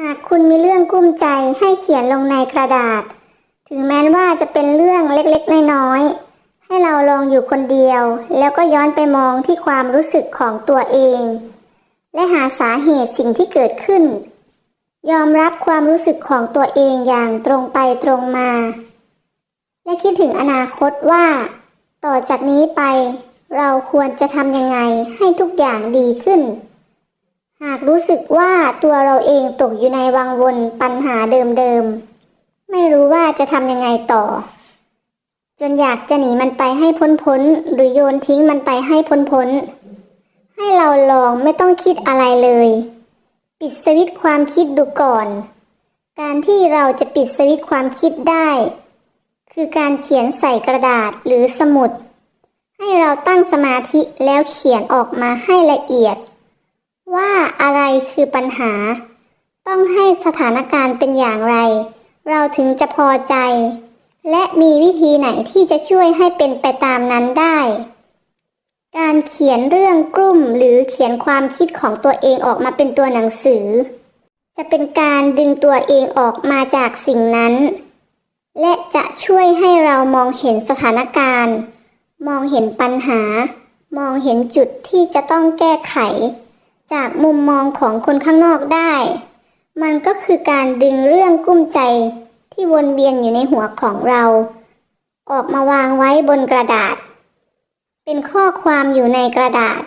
หากคุณมีเรื่องกุ้มใจให้เขียนลงในกระดาษ ถึงแม้ว่าจะเป็นเรื่องเล็กๆ น้อยๆ ให้เราลองอยู่คนเดียว แล้วก็ย้อนไปมองที่ความรู้สึกของตัวเอง และหาสาเหตุสิ่งที่เกิดขึ้น ยอมรับความรู้สึกของตัวเองอย่างตรงไปตรงมา และคิดถึงอนาคตว่า ต่อจากนี้ไป เราควรจะทำยังไงให้ทุกอย่างดีขึ้น หากรู้สึกว่าตัวเราเองตกอยู่ในวังวนปัญหาเดิมๆ ไม่รู้ว่าจะทำยังไงต่อ จนอยากจะหนีมันไปให้พ้นๆหรือโยนทิ้งมันไปให้พ้นๆให้เราลองไม่ต้องคิดอะไรเลย ปิดสวิตความคิดดูก่อน การที่เราจะปิดสวิตความคิดได้ คือการเขียนใส่กระดาษหรือสมุด ให้เราตั้งสมาธิแล้วเขียนออกมาให้ละเอียด ว่าอะไรคือปัญหา ต้องให้สถานการณ์เป็นอย่างไร เราถึงจะพอใจ และมีวิธีไหนที่จะช่วยให้เป็นไปตามนั้นได้ การเขียนเรื่องกลุ่มหรือเขียนความคิดของตัวเองออกมาเป็นตัวหนังสือ จะเป็นการดึงตัวเองออกมาจากสิ่งนั้น และจะช่วยให้เรามองเห็นสถานการณ์ มองเห็นปัญหา มองเห็นจุดที่จะต้องแก้ไข จากมุมมองของคนข้างนอกได้ มันก็คือการดึงเรื่องกุ้มใจที่วนเวียนอยู่ในหัวของเรา ออกมาวางไว้บนกระดาษ เป็นข้อความอยู่ในกระดาษ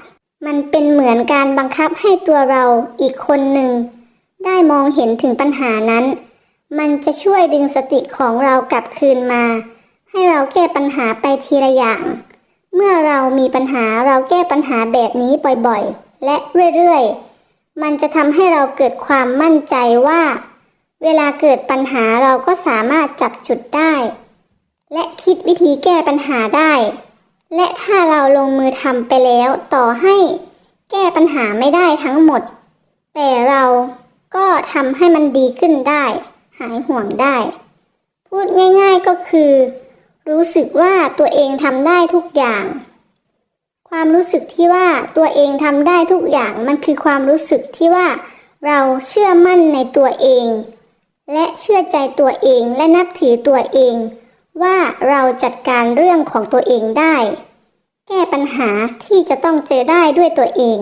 มันเป็นเหมือนการบังคับให้ตัวเราอีกคนหนึ่ง ได้มองเห็นถึงปัญหานั้น มันจะช่วยดึงสติของเรากลับคืนมา ให้เราแก้ปัญหาไปทีละอย่าง เมื่อเรามีปัญหาเราแก้ปัญหาแบบนี้บ่อยๆ และเรื่อยๆ มันจะทำให้เราเกิดความมั่นใจว่า เวลาเกิดปัญหาเราก็สามารถจับจุดได้ และคิดวิธีแก้ปัญหาได้ และถ้าเราลงมือทำไปแล้วต่อให้แก้ปัญหาไม่ได้ทั้งหมด แต่เราก็ทำให้มันดีขึ้นได้ หายห่วงได้ พูดง่ายๆก็คือ รู้สึกว่าตัวเองทำได้ทุกอย่าง ความรู้สึกที่ว่าตัวเองทำได้ทุกอย่างมันคือความรู้สึกที่ว่า เราเชื่อมั่นในตัวเอง และเชื่อใจตัวเองและนับถือตัวเอง ว่าเราจัดการเรื่องของตัวเองได้ แก้ปัญหาที่จะต้องเจอได้ด้วยตัวเอง